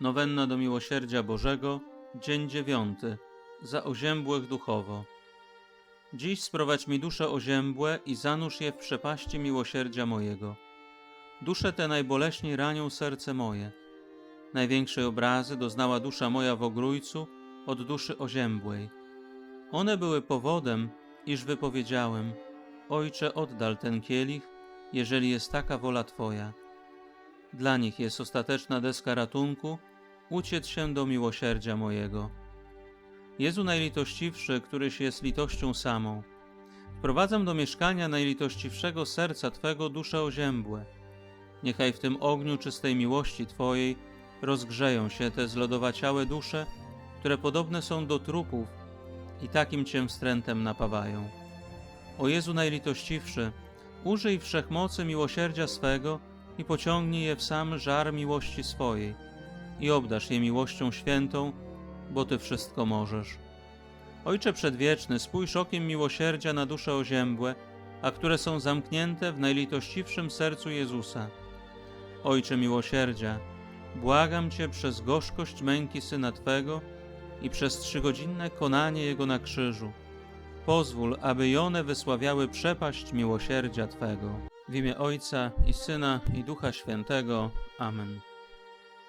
Nowenna do Miłosierdzia Bożego, dzień dziewiąty, za oziębłych duchowo. Dziś sprowadź mi dusze oziębłe i zanurz je w przepaści miłosierdzia mojego. Dusze te najboleśniej ranią serce moje. Największej obrazy doznała dusza moja w ogrójcu od duszy oziębłej. One były powodem, iż wypowiedziałem, Ojcze, oddal ten kielich, jeżeli jest taka wola Twoja. Dla nich jest ostateczna deska ratunku, uciec się do miłosierdzia mojego. Jezu najlitościwszy, któryś jest litością samą, wprowadzam do mieszkania najlitościwszego serca Twego dusze oziębłe. Niechaj w tym ogniu czystej miłości Twojej rozgrzeją się te zlodowaciałe dusze, które podobne są do trupów i takim Cię wstrętem napawają. O Jezu najlitościwszy, użyj wszechmocy miłosierdzia swego i pociągnij je w sam żar miłości swojej i obdasz je miłością świętą, bo Ty wszystko możesz. Ojcze Przedwieczny, spójrz okiem miłosierdzia na dusze oziębłe, a które są zamknięte w najlitościwszym sercu Jezusa. Ojcze miłosierdzia, błagam Cię przez gorzkość męki Syna Twego i przez trzygodzinne konanie Jego na krzyżu. Pozwól, aby i one wysławiały przepaść miłosierdzia Twego. W imię Ojca i Syna i Ducha Świętego. Amen.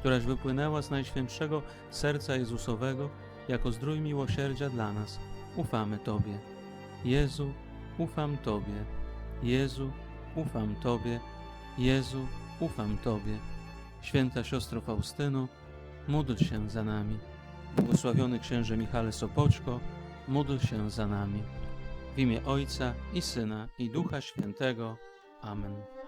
któraś wypłynęła z Najświętszego Serca Jezusowego jako zdrój miłosierdzia dla nas, ufamy Tobie. Jezu, ufam Tobie. Jezu, ufam Tobie. Jezu, ufam Tobie. Święta siostro Faustyno, módl się za nami. Błogosławiony księże Michale Sopoćko, módl się za nami. W imię Ojca i Syna i Ducha Świętego. Amen.